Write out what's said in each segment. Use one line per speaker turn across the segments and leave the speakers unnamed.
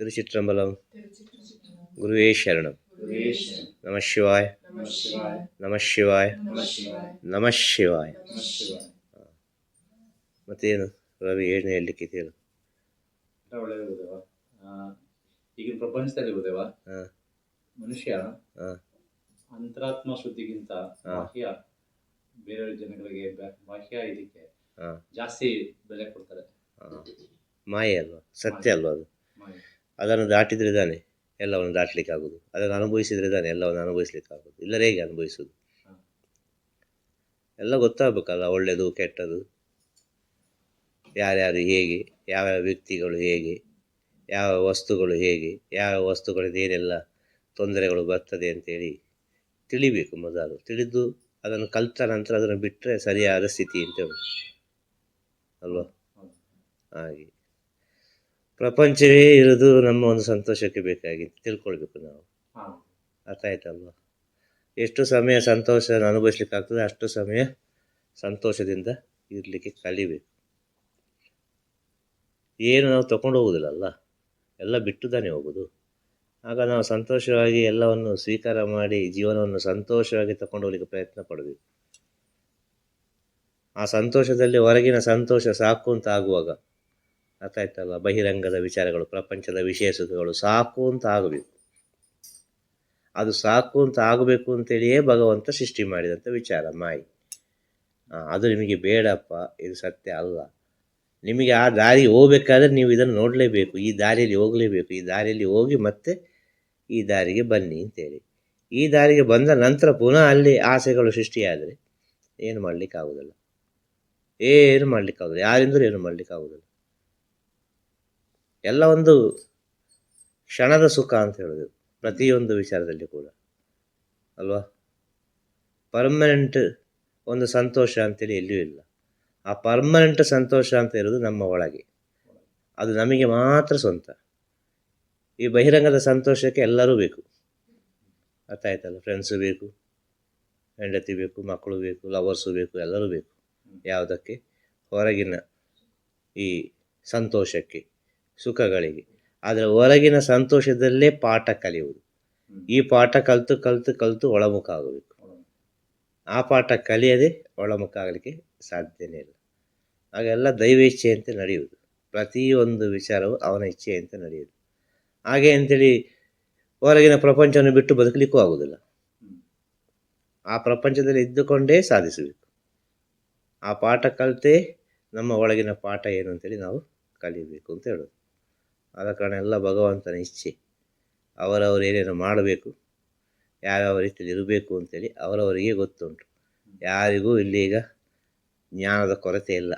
திருச்சிற்றம்பலம் குருவே சரணம் நம சிவாய் நம ಶಿವಾಯ ನಮ ಶಿವಾಯ ಮತ್ತೇನು ರವಿ ಏನು ಹೇಳಲಿಕ್ಕಿದೆಯಲ್ಲ
ಎಲ್ಲ ಒಳ್ಳೆಯದು ಗುರುದೇವ ಆ, ಈಗಿನ ಪ್ರಪಂಚದಲ್ಲಿ ಗುರುದೇವ
ಹಾಂ
ಮನುಷ್ಯ
ಹಾಂ
ಅಂತರಾತ್ಮ ಶುದ್ಧಿಗಿಂತ
ಹಾ.
ಬಾಹ್ಯ ಬೇರೆ ಜನಗಳಿಗೆ ಬಾ- ಬಾಹ್ಯ ಇದಕ್ಕೆ
ಹಾಂ
ಜಾಸ್ತಿ ಬೆಲೆ ಕೊಡ್ತಾರೆ
ಹಾಂ ಮಾಯೆ ಅಲ್ವಾ ಸತ್ಯ ಅಲ್ವಾ ಅದು
ಮಾಯ.
ಅದನ್ನು ದಾಟಿದರೆ ತಾನೆ ಎಲ್ಲವನ್ನು ದಾಟಲಿಕ್ಕೆ ಆಗೋದು ಅದನ್ನು ಅನುಭವಿಸಿದರೆ ತಾನೆ ಎಲ್ಲವನ್ನು ಅನುಭವಿಸ್ಲಿಕ್ಕೆ ಆಗೋದು ಇಲ್ಲರೆ ಹೇಗೆ ಅನುಭವಿಸೋದು ಎಲ್ಲ ಗೊತ್ತಾಗಬೇಕಲ್ಲ ಒಳ್ಳೆಯದು ಕೆಟ್ಟದು. ಯಾರ್ಯಾರು ಹೇಗೆ, ಯಾವ್ಯಾವ ವ್ಯಕ್ತಿಗಳು ಹೇಗೆ, ಯಾವ ವಸ್ತುಗಳು ಹೇಗೆ, ಯಾವ ವಸ್ತುಗಳಿಂದ ಏನೆಲ್ಲ ತೊಂದರೆಗಳು ಬರ್ತದೆ ಅಂತೇಳಿ ತಿಳಿಬೇಕು ಮೊದಲು. ತಿಳಿದು ಅದನ್ನು ಕಲಿತ ನಂತರ ಅದನ್ನು ಬಿಟ್ಟರೆ ಸರಿಯಾದ ಸ್ಥಿತಿ ಅಂತ ಉಂಟು. ಅಲ್ವಾ. ಹಾಗೆ. ಪ್ರಪಂಚವೇ ಇರೋದು ನಮ್ಮ ಒಂದು ಸಂತೋಷಕ್ಕೆ ಬೇಕಾಗಿ ತಿಳ್ಕೊಳ್ಬೇಕು ನಾವು. ಅರ್ಥ ಆಯ್ತಲ್ವ? ಎಷ್ಟು ಸಮಯ ಸಂತೋಷ ಅನುಭವಿಸ್ಲಿಕ್ಕೆ ಆಗ್ತದೆ ಅಷ್ಟು ಸಮಯ ಸಂತೋಷದಿಂದ ಇರಲಿಕ್ಕೆ ಕಲಿಬೇಕು. ಏನು ನಾವು ತಗೊಂಡು ಹೋಗೋದಿಲ್ಲಲ್ಲ? ಎಲ್ಲ ಬಿಟ್ಟು ತಾನೇ ಹೋಗೋದು. ಆಗ ನಾವು ಸಂತೋಷವಾಗಿ ಎಲ್ಲವನ್ನು ಸ್ವೀಕಾರ ಮಾಡಿ ಜೀವನವನ್ನು ಸಂತೋಷವಾಗಿ ತಗೊಂಡು ಹೋಗ್ಲಿಕ್ಕೆ ಪ್ರಯತ್ನ ಪಡಬೇಕು. ಆ ಸಂತೋಷದಲ್ಲಿ ಹೊರಗಿನ ಸಂತೋಷ ಸಾಕು ಅಂತ ಆಗುವಾಗ ಅರ್ಥ ಬಹಿರಂಗದ ವಿಚಾರಗಳು, ಪ್ರಪಂಚದ ವಿಶೇಷತೆಗಳು ಸಾಕು ಅಂತ ಆಗಬೇಕು. ಅದು ಸಾಕು ಅಂತ ಆಗಬೇಕು ಅಂತೇಳಿಯೇ ಭಗವಂತ ಸೃಷ್ಟಿ ಮಾಡಿದಂಥ ವಿಚಾರ, ಮಾಯಿ. ಅದು ನಿಮಗೆ ಬೇಡಪ್ಪ, ಇದು ಸತ್ಯ ಅಲ್ಲ. ನಿಮಗೆ ಆ ದಾರಿ ಹೋಗ್ಬೇಕಾದ್ರೆ ನೀವು ಇದನ್ನು ನೋಡಲೇಬೇಕು, ಈ ದಾರಿಯಲ್ಲಿ ಹೋಗಲೇಬೇಕು, ಈ ದಾರಿಯಲ್ಲಿ ಹೋಗಿ ಮತ್ತೆ ಈ ದಾರಿಗೆ ಬನ್ನಿ ಅಂತೇಳಿ. ಈ ದಾರಿಗೆ ಬಂದ ನಂತರ ಪುನಃ ಅಲ್ಲಿ ಆಸೆಗಳು ಸೃಷ್ಟಿಯಾದರೆ ಏನು ಮಾಡಲಿಕ್ಕಾಗೋದಿಲ್ಲ? ಏನು ಮಾಡಲಿಕ್ಕಾಗೋದಿಲ್ಲ? ಯಾರಿಂದಲೂ ಏನು ಮಾಡಲಿಕ್ಕಾಗೋದಿಲ್ಲ? ಎಲ್ಲ ಒಂದು ಕ್ಷಣದ ಸುಖ ಅಂತ ಹೇಳೋದು ಪ್ರತಿಯೊಂದು ವಿಚಾರದಲ್ಲಿ ಕೂಡ. ಅಲ್ವಾ? ಪರ್ಮನೆಂಟ್ ಒಂದು ಸಂತೋಷ ಅಂತೇಳಿ ಎಲ್ಲಿಯೂ ಇಲ್ಲ. ಆ ಪರ್ಮನೆಂಟ್ ಸಂತೋಷ ಅಂತ ಇರೋದು ನಮ್ಮ ಒಳಗೆ. ಅದು ನಮಗೆ ಮಾತ್ರ ಸ್ವಂತ. ಈ ಬಹಿರಂಗದ ಸಂತೋಷಕ್ಕೆ ಎಲ್ಲರೂ ಬೇಕು. ಅರ್ಥ ಆಯ್ತಲ್ಲ? ಫ್ರೆಂಡ್ಸು ಬೇಕು, ಹೆಂಡತಿ ಬೇಕು, ಮಕ್ಕಳು ಬೇಕು ಲವರ್ಸು ಬೇಕು, ಎಲ್ಲರೂ ಬೇಕು. ಯಾವುದಕ್ಕೆ? ಹೊರಗಿನ ಈ ಸಂತೋಷಕ್ಕೆ. ಸುಖಗಳಿಗೆ. ಆದರೆ ಹೊರಗಿನ ಸಂತೋಷದಲ್ಲೇ ಪಾಠ ಕಲಿಯುವುದು. ಈ ಪಾಠ ಕಲಿತು ಕಲಿತು ಕಲಿತು ಒಳಮುಖ ಆಗಬೇಕು ಆ ಪಾಠ ಕಲಿಯದೆ ಒಳಮುಖ ಆಗಲಿಕ್ಕೆ ಸಾಧ್ಯನೇ ಇಲ್ಲ. ಹಾಗೆಲ್ಲ ದೈವ ಇಚ್ಛೆಯಂತೆ ನಡೆಯುವುದು. ಪ್ರತಿಯೊಂದು ವಿಚಾರವು ಅವನ ಇಚ್ಛೆಯಂತೆ ನಡೆಯುವುದು. ಹಾಗೆ ಅಂತೇಳಿ ಹೊರಗಿನ ಪ್ರಪಂಚವನ್ನು ಬಿಟ್ಟು ಬದುಕಲಿಕ್ಕೂ ಆಗುವುದಿಲ್ಲ. ಆ ಪ್ರಪಂಚದಲ್ಲಿ ಇದ್ದುಕೊಂಡೇ ಸಾಧಿಸಬೇಕು. ಆ ಪಾಠ ಕಲಿತೇ ನಮ್ಮ ಒಳಗಿನ ಪಾಠ ಏನು ಅಂತೇಳಿ ನಾವು ಕಲಿಯಬೇಕು ಅಂತ ಹೇಳೋದು. ಆದ ಕಾರಣ ಎಲ್ಲ ಭಗವಂತನ ಇಚ್ಛೆ. ಅವರವರು ಏನೇನು ಮಾಡಬೇಕು, ಯಾವ್ಯಾವ ರೀತಿಯಲ್ಲಿ ಇರಬೇಕು ಅಂತೇಳಿ ಅವರವರಿಗೆ ಗೊತ್ತುಂಟು. ಯಾರಿಗೂ ಇಲ್ಲಿ ಈಗ ಜ್ಞಾನದ ಕೊರತೆ ಇಲ್ಲ.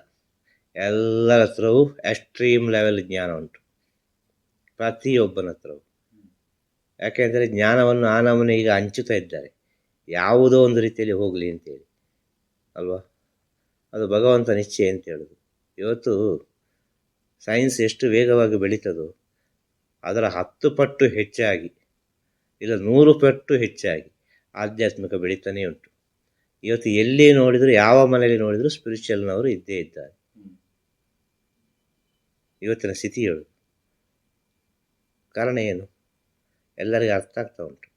ಎಲ್ಲರ ಹತ್ರವೂ ಎಕ್ಸ್ಟ್ರೀಮ್ ಲೆವೆಲ್ ಜ್ಞಾನ ಉಂಟು. ಪ್ರತಿಯೊಬ್ಬನ ಹತ್ರವೂ. ಯಾಕೆಂದರೆ ಜ್ಞಾನವನ್ನು ಆ ನಮೂನೆ ಈಗ ಹಂಚುತ್ತಾ ಇದ್ದಾರೆ. ಯಾವುದೋ ಒಂದು ರೀತಿಯಲ್ಲಿ ಹೋಗಲಿ ಅಂತೇಳಿ. ಅಲ್ವಾ? ಅದು ಭಗವಂತನ ಇಚ್ಛೆ ಅಂತ ಹೇಳೋದು. ಇವತ್ತು ಸೈನ್ಸ್ ಎಷ್ಟು ವೇಗವಾಗಿ ಬೆಳೀತದೋ, ಅದರ ಹತ್ತು ಪಟ್ಟು ಹೆಚ್ಚಾಗಿ, ಇಲ್ಲ ನೂರು ಪಟ್ಟು ಹೆಚ್ಚಾಗಿ ಆಧ್ಯಾತ್ಮಿಕ ಬೆಳೀತಾನೇ ಉಂಟು. ಇವತ್ತು ಎಲ್ಲಿ ನೋಡಿದರೂ, ಯಾವ ಮನೆಯಲ್ಲಿ ನೋಡಿದರೂ ಸ್ಪಿರಿಚುವಲ್ನವರು ಇದ್ದೇ ಇದ್ದಾರೆ. ಇವತ್ತಿನ ಸ್ಥಿತಿ ಹೇಳು ಕಾರಣ ಏನು? ಎಲ್ಲರಿಗೂ ಅರ್ಥ ಆಗ್ತಾ ಉಂಟು.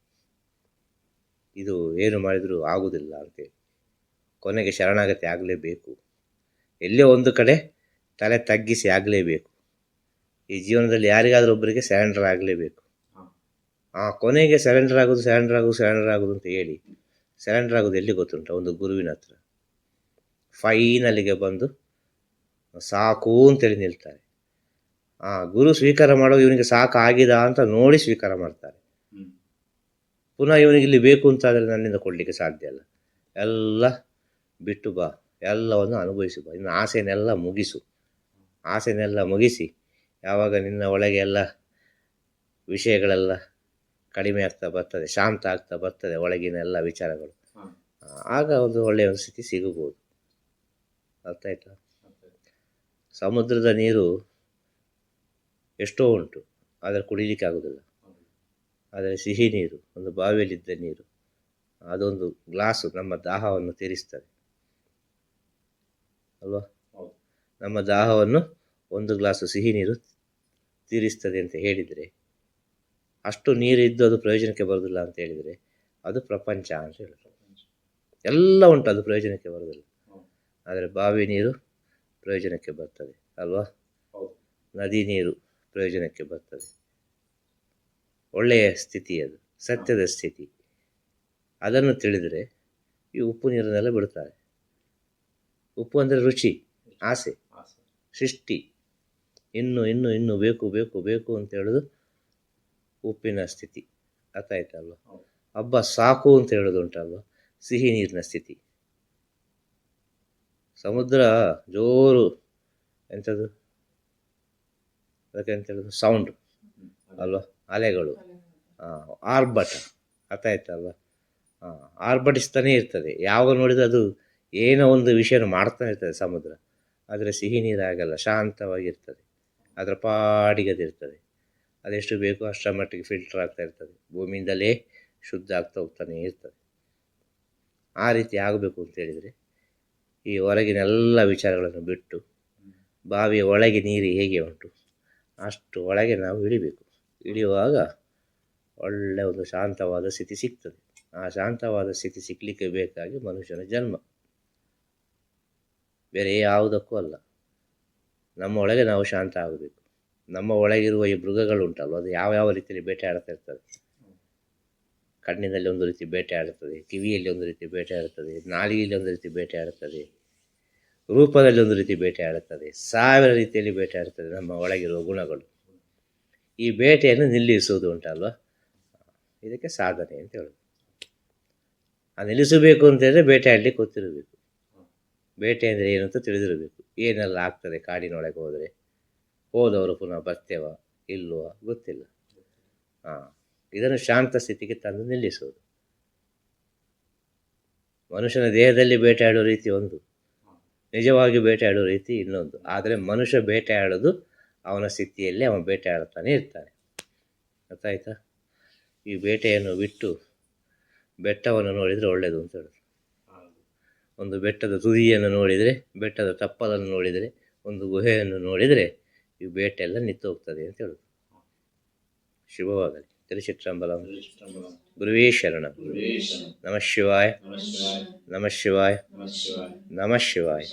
ಇದು ಏನು ಮಾಡಿದರೂ ಆಗುವುದಿಲ್ಲ ಅಂತೇಳಿ. ಕೊನೆಗೆ ಶರಣಾಗತಿ ಆಗಲೇಬೇಕು. ಎಲ್ಲೇ ಒಂದು ಕಡೆ ತಲೆ ತಗ್ಗಿಸಿ ಆಗಲೇಬೇಕು. ಈ ಜೀವನದಲ್ಲಿ ಯಾರಿಗಾದರೂ ಒಬ್ಬರಿಗೆ ಸರೆಂಡರ್ ಆಗಲೇಬೇಕು. ಆ ಕೊನೆಗೆ ಸರೆಂಡರ್ ಆಗೋದು ಸರೆಂಡರ್ ಆಗೋದು ಸರೆಂಡರ್ ಆಗೋದು ಅಂತ ಹೇಳಿ ಸರೆಂಡರ್ ಆಗೋದು ಎಲ್ಲಿ ಗೊತ್ತುಂಟ? ಒಂದು ಗುರುವಿನ ಹತ್ರ. ಫೈನಲಿಗೆ ಬಂದು ಸಾಕು ಅಂತೇಳಿ ನಿಲ್ತಾರೆ. ಆ ಗುರು ಸ್ವೀಕಾರ ಮಾಡೋ ಇವನಿಗೆ ಸಾಕು ಆಗಿದ ಅಂತ ನೋಡಿ ಸ್ವೀಕಾರ ಮಾಡ್ತಾರೆ. ಪುನಃ ಇವನಿಗೆ ಇಲ್ಲಿ ಬೇಕು ಅಂತಾದರೆ ನನ್ನಿಂದ ಕೊಡಲಿಕ್ಕೆ ಸಾಧ್ಯ ಇಲ್ಲ ಎಲ್ಲ ಬಿಟ್ಟು ಬಾ. ಎಲ್ಲವನ್ನು ಅನುಭವಿಸು ಬಾ. ಇನ್ನು ಆಸೆನೆಲ್ಲ ಮುಗಿಸು. ಆಸೆನೆಲ್ಲ ಮುಗಿಸಿ ಯಾವಾಗ ನಿನ್ನ ಒಳಗೆ ಎಲ್ಲ ವಿಷಯಗಳೆಲ್ಲ ಕಡಿಮೆ ಆಗ್ತಾ ಬರ್ತದೆ ಶಾಂತ ಆಗ್ತಾ ಬರ್ತದೆ ಒಳಗಿನ ಎಲ್ಲ ವಿಚಾರಗಳು. ಆಗ ಒಂದು ಒಳ್ಳೆಯ ಒಂದು ಸ್ಥಿತಿ ಸಿಗಬಹುದು. ಅರ್ಥ ಆಯ್ತಾ? ಸಮುದ್ರದ ನೀರು ಎಷ್ಟೋ ಉಂಟು ಆದರೆ ಕುಡಿಲಿಕ್ಕೆ ಆಗೋದಿಲ್ಲ. ಆದರೆ ಸಿಹಿ ನೀರು ಒಂದು ಬಾವಿಯಲ್ಲಿದ್ದ ನೀರು ಅದೊಂದು ಗ್ಲಾಸು ನಮ್ಮ ದಾಹವನ್ನು ತೀರಿಸ್ತದೆ. ಅಲ್ವಾ. ನಮ್ಮ ದಾಹವನ್ನು ಒಂದು ಗ್ಲಾಸು ಸಿಹಿ ನೀರು ತೀರಿಸ್ತದೆ ಅಂತ ಹೇಳಿದರೆ, ಅಷ್ಟು ನೀರಿದ್ದು ಅದು ಪ್ರಯೋಜನಕ್ಕೆ ಬರೋದಿಲ್ಲ ಅಂತ ಹೇಳಿದರೆ ಅದು ಪ್ರಪಂಚ ಅಂತ ಹೇಳೋದು. ಎಲ್ಲ ಉಂಟು, ಅದು ಪ್ರಯೋಜನಕ್ಕೆ ಬರೋದಿಲ್ಲ. ಆದರೆ ಬಾವಿ ನೀರು ಪ್ರಯೋಜನಕ್ಕೆ ಬರ್ತದೆ, ಅಲ್ವಾ? ನದಿ ನೀರು ಪ್ರಯೋಜನಕ್ಕೆ ಬರ್ತದೆ. ಒಳ್ಳೆಯ ಸ್ಥಿತಿ ಅದು, ಸತ್ಯದ ಸ್ಥಿತಿ. ಅದನ್ನು ತಿಳಿದರೆ ಈ ಉಪ್ಪು ನೀರನ್ನೆಲ್ಲ ಬಿಡ್ತಾರೆ. ಉಪ್ಪು ಅಂದರೆ ರುಚಿ, ಆಸೆ. ಸೃಷ್ಟಿ ಇನ್ನು ಇನ್ನು ಇನ್ನು ಬೇಕು ಬೇಕು ಬೇಕು ಅಂತ ಹೇಳೋದು ಉಪ್ಪಿನ ಸ್ಥಿತಿ. ಅರ್ಥ ಆಯ್ತಲ್ವ ಹಬ್ಬ ಸಾಕು ಅಂತ ಹೇಳೋದು ಉಂಟಲ್ವ ಸಿಹಿ ನೀರಿನ ಸ್ಥಿತಿ. ಸಮುದ್ರ ಜೋರು ಎಂಥದ್ದು ಅದಕ್ಕೆ ಅಂತ ಹೇಳೋದು? ಸೌಂಡ್. ಅಲ್ವಾ? ಅಲೆಗಳು. ಆರ್ಭಟ. ಅರ್ಥ ಆಯ್ತಲ್ವ ಹಾಂ ಆರ್ಭಟಿಸ್ತಾನೆ ಇರ್ತದೆ. ಯಾವಾಗ ನೋಡಿದ್ರೆ ಅದು ಏನೋ ಒಂದು ವಿಷಯನ ಮಾಡ್ತಾನೆ ಇರ್ತದೆ ಸಮುದ್ರ. ಆದರೆ ಸಿಹಿ ನೀರಾಗಲ್ಲ, ಶಾಂತವಾಗಿರ್ತದೆ. ಅದರ ಪಾಡಿಗೆ ಅದಿರ್ತದೆ ಅದೆಷ್ಟು ಬೇಕೋ ಅಷ್ಟರ ಮಟ್ಟಿಗೆ ಫಿಲ್ಟರ್ ಆಗ್ತಾ ಇರ್ತದೆ. ಭೂಮಿಯಿಂದಲೇ ಶುದ್ಧ ಆಗ್ತಾ ಹೋಗ್ತಾನೆ ಇರ್ತದೆ. ಆ ರೀತಿ ಆಗಬೇಕು ಅಂತ ಹೇಳಿದರೆ ಈ ಹೊರಗಿನ ಎಲ್ಲ ವಿಚಾರಗಳನ್ನು ಬಿಟ್ಟು ಬಾವಿಯ ಒಳಗೆ ನೀರು ಹೇಗೆ ಉಂಟು ಅಷ್ಟು ಒಳಗೆ ನಾವು ಇಳಿಬೇಕು. ಇಳಿಯುವಾಗ ಒಳ್ಳೆಯ ಒಂದು ಶಾಂತವಾದ ಸ್ಥಿತಿ ಸಿಗ್ತದೆ. ಆ ಶಾಂತವಾದ ಸ್ಥಿತಿ ಸಿಕ್ಕಲಿಕ್ಕೆ ಬೇಕಾಗಿ ಮನುಷ್ಯನ ಜನ್ಮ. ಬೇರೆ ಯಾವುದಕ್ಕೂ ಅಲ್ಲ. ನಮ್ಮ ಒಳಗೆ ನಾವು ಶಾಂತ ಆಗಬೇಕು. ನಮ್ಮ ಒಳಗಿರುವ ಈ ಮೃಗಗಳು ಉಂಟಲ್ವ ಅದು ಯಾವ ಯಾವ ರೀತಿಯಲ್ಲಿ ಬೇಟೆ ಆಡ್ತಾ ಇರ್ತದೆ? ಕಣ್ಣಿನಲ್ಲಿ ಒಂದು ರೀತಿ ಬೇಟೆ ಆಡುತ್ತದೆ ಕಿವಿಯಲ್ಲಿ ಒಂದು ರೀತಿ ಬೇಟೆ ಆಡುತ್ತದೆ ನಾಲಿಗೆಯಲ್ಲಿ ಒಂದು ರೀತಿ ಬೇಟೆ ಆಡುತ್ತದೆ ರೂಪದಲ್ಲಿ ಒಂದು ರೀತಿ ಬೇಟೆ ಆಡುತ್ತದೆ ಸಾವಿರ ರೀತಿಯಲ್ಲಿ ಬೇಟೆ ಆಡುತ್ತದೆ ನಮ್ಮ ಒಳಗಿರುವ ಗುಣಗಳು. ಈ ಬೇಟೆಯನ್ನು ನಿಲ್ಲಿಸುವುದು ಉಂಟಲ್ವ? ಇದಕ್ಕೆ ಸಾಧನೆ ಅಂತ ಹೇಳೋದು. ಆ ನಿಲ್ಲಿಸಬೇಕು ಅಂತ ಹೇಳಿದ್ರೆ ಬೇಟೆ ಆಡಲಿಕ್ಕೆ ಗೊತ್ತಿರಬೇಕು ಬೇಟೆ ಅಂದರೆ ಏನು ಅಂತ ತಿಳಿದಿರಬೇಕು. ಏನೆಲ್ಲ ಆಗ್ತದೆ ಕಾಡಿನೊಳಗೆ ಹೋದರೆ? ಹೋದವರು ಪುನಃ ಬರ್ತೇವ? ಇಲ್ಲವಾ ಗೊತ್ತಿಲ್ಲ. ಹಾಂ ಇದನ್ನು ಶಾಂತ ಸ್ಥಿತಿಗೆ ತಂದು ನಿಲ್ಲಿಸೋದು ಮನುಷ್ಯನ ದೇಹದಲ್ಲಿ ಬೇಟೆಯಾಡೋ ರೀತಿ ಒಂದು. ನಿಜವಾಗಿ ಬೇಟೆಯಾಡೋ ರೀತಿ ಇನ್ನೊಂದು. ಆದರೆ ಮನುಷ್ಯ ಬೇಟೆಯಾಡೋದು ಅವನ ಸ್ಥಿತಿಯಲ್ಲಿ ಅವನು ಬೇಟೆಯಾಡುತ್ತಾನೆ ಇರ್ತಾನೆ. ಗೊತ್ತಾಯ್ತಾ ಈ ಬೇಟೆಯನ್ನು ಬಿಟ್ಟು ಬೆಟ್ಟವನ್ನು ನೋಡಿದರೆ ಒಳ್ಳೆಯದು ಅಂತ. ಒಂದು ಬೆಟ್ಟದ ತುದಿಯನ್ನು ನೋಡಿದರೆ, ಬೆಟ್ಟದ ತಪ್ಪಲನ್ನು ನೋಡಿದರೆ, ಒಂದು ಗುಹೆಯನ್ನು ನೋಡಿದರೆ ಈ ಬೇಟೆ ಎಲ್ಲ ನಿಂತು ಹೋಗ್ತದೆ ಅಂತ ಹೇಳುದು. ಶುಭವಾಗಲಿ.
ತಿರುಚಿತ್ರಂಬಲ
ಗುರುವೇ ಶರಣ.
ನಮಃ ಶಿವಾಯ.
ನಮಃ ಶಿವಾಯ.
ನಮಃ ಶಿವಾಯ.